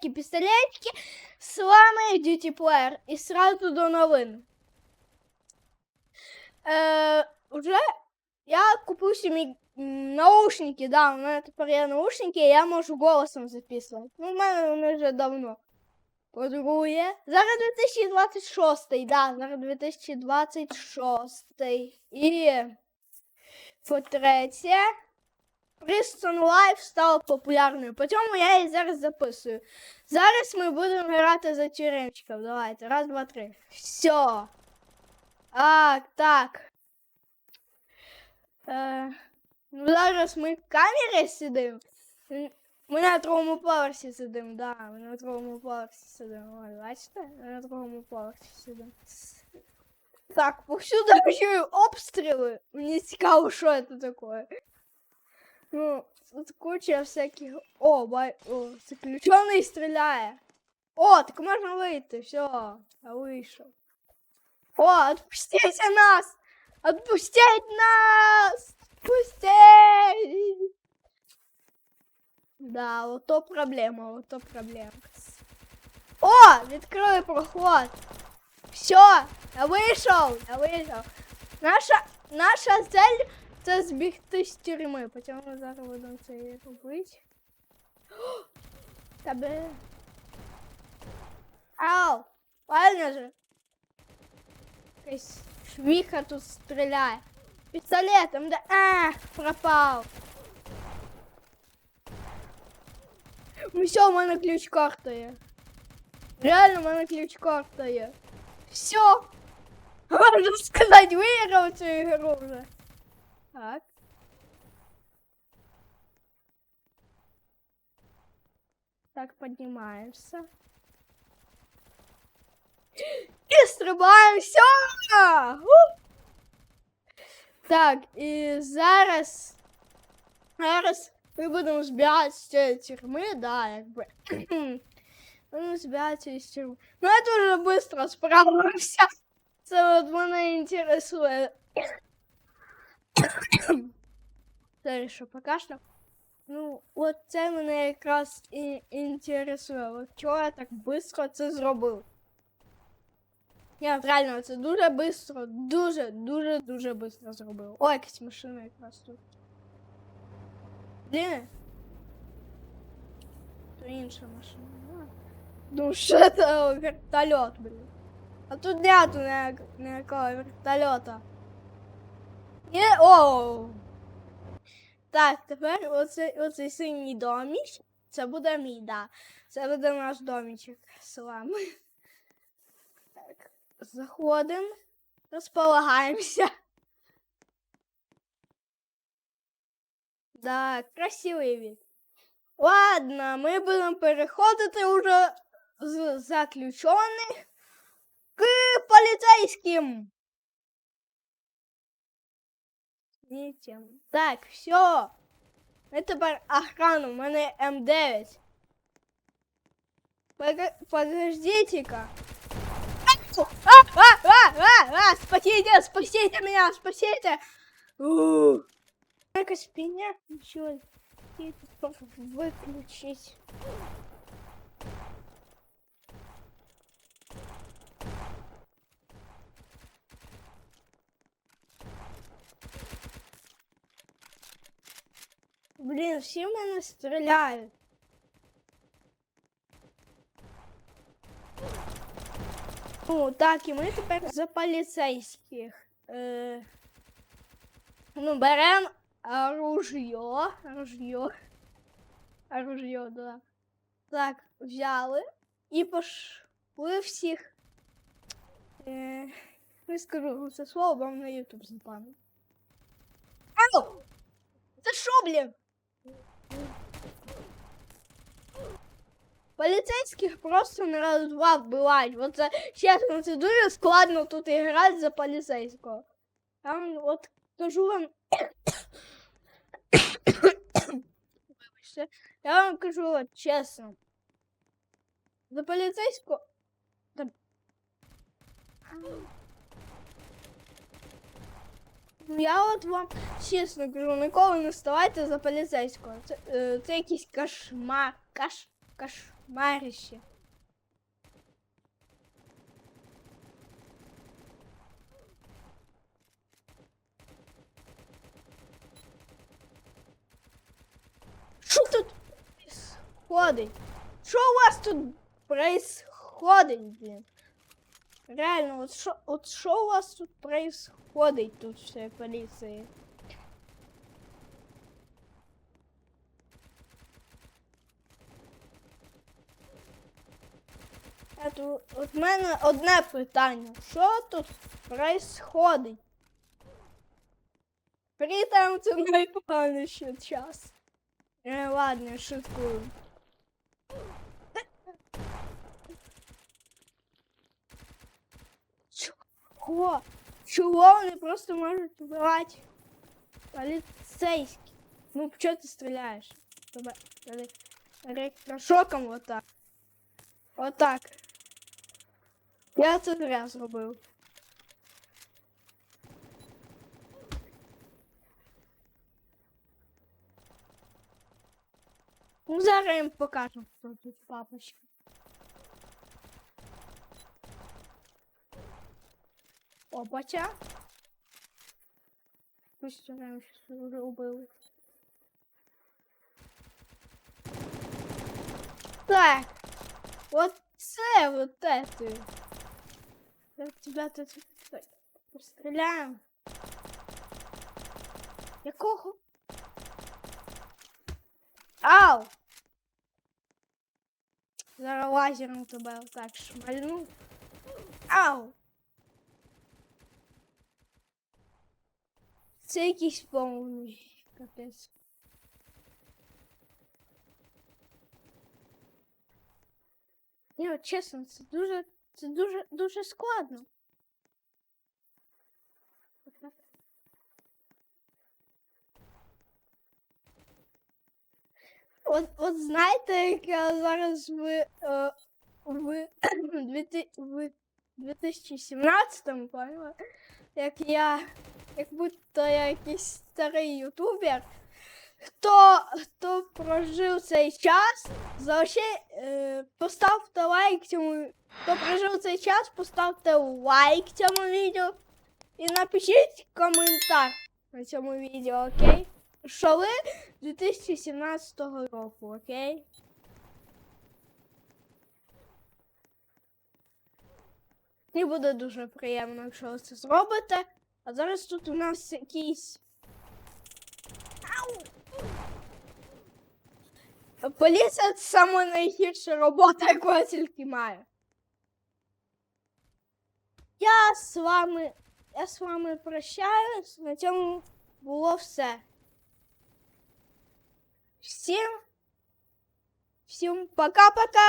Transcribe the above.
пістолетики, пістолетики, слами Duty Player. І сразу до новин. Е, уже я купив собі м, наушники, да, у мене тепер є наушники, і я можу голосом записувати. Ну, в мене вони вже давно. По-друге, зараз 2026, да, зараз 2026. І по-третє, Prison Life стала популярною. По цьому я її зараз записую. Зараз ми будемо грати за тюремчиків. Давайте. Раз, два, три. Все. Так, так. Е, ну, зараз ми в камері сидимо. М, Ми на другому поверсі сидимо, да, ми на другому поверсі сидимо. Ой, бачите? Ми на другому поверсі сидимо. Так, повсюди я чую обстріли. Мені цікаво, що це таке. Ну, тут куча всяких. О, бай. О, заключений стріляє. О, так можна вийти. Все, я вийшов. О, отпустите нас! Отпустіть нас! Отпустіть! Да, вот то проблема, вот то проблема. О, відкрили проход. Все, я вийшов, я вийшов. Наша, наша цель це збігти з тюрми. Потім ми зараз будемо це і робити. О, Тебе. Ау! Правильно же? Якась швіха тут стріляє. Пістолетом, да. А, пропав. Ну все, у мене ключ карта є. Реально, у мене ключ карта є. Все. Можна сказати, виграв цю ігру вже. Так. Так, поднимаемся. І стрибаємося! Ух! Так, і зараз. Зараз ми будемо збирати з цієї тюрми, да, якби. Будемо збиратися з тюрми. Ну, я дуже швидко справився. Це от мене інтересує. Це що покашляв? Ну, от це мене якраз і інтересує. От чого я так швидко це зробив? Ні, от реально, це дуже швидко, дуже, дуже, дуже швидко зробив. О, якась машина якраз тут. Де? То інша машина. А. Ну, що це вертольот, блін. А тут нету ніяк- ніякого вертольота. Є, о! Так, тепер оцей, оцей синій доміч. Це буде мій, да. Це буде наш домічок з вами. Так, заходимо, розполагаємося. Да, красивий від. Ладно, ми будемо переходити уже з заключених к поліцейським. Не тем. Так, все. Ми тепер охрана, у мене М9. Пога- Подождите-ка. А, а, а, а, а, спасите, спасите меня, спасите. Якась пеня, ничего. Выключить. Блін, всі в мене стріляють. Ну, так, і ми тепер за поліцейських. Е, ну, беремо оружье. Оружье. Оружье, да. Так, взяли і пошли всіх. Е, не скажу це слово, бо на YouTube запам'ятаю. Ау! Це що, блін? Поліцейських просто на раз-два вбивають. От це, чесно, це дуже складно тут грати за поліцейського. Я вам от кажу вам. Вибачте. Я вам кажу от чесно. За поліцейського. Та... Ну, Я от вам чесно кажу, ніколи не ставайте за поліцейського. Це, е, це якийсь кошмар. Каш, кошмар. Марище. Що тут происходить? Що у вас тут происходить, блін? Реально, от що, от що у вас тут происходить тут в цій поліції? А тут, от мене одне питання. Що тут происходить? Притом це найпоганіший час. Е, ладно, шуткую. Чого? Чого вони просто можуть вбивати поліцейських? Ну, чого ти стріляєш? Тебе тебе електрошоком отак. Отак. Я це зря зробив. Ну, зараз їм покажемо, хто тут папочка. Опача. Пусть нам щось вже убили. Так. Вот це вот это Я тебя тут так, постріляємо. Якого? Ау! Зараз лазером тебе отак шмальну. Ау! Це якийсь повний капець. Ні, от чесно, це дуже, це дуже, дуже складно. От, от знаєте, як я зараз в, е, в, дві- в 2017-му, поняла? Як я, як будто я якийсь старий ютубер, хто, хто прожив цей час, завжди е, поставте лайк цьому. Хто прожив цей час, поставте лайк цьому відео і напишіть коментар на цьому відео, окей? Що ви 2017 року, окей? Мені буде дуже приємно, якщо ви це зробите. А зараз тут у нас якийсь. Поліція це саме найгірша робота, яку я тільки маю. Я з вами. Я з вами прощаюсь. На цьому було все. Всім. Всім пока-пока!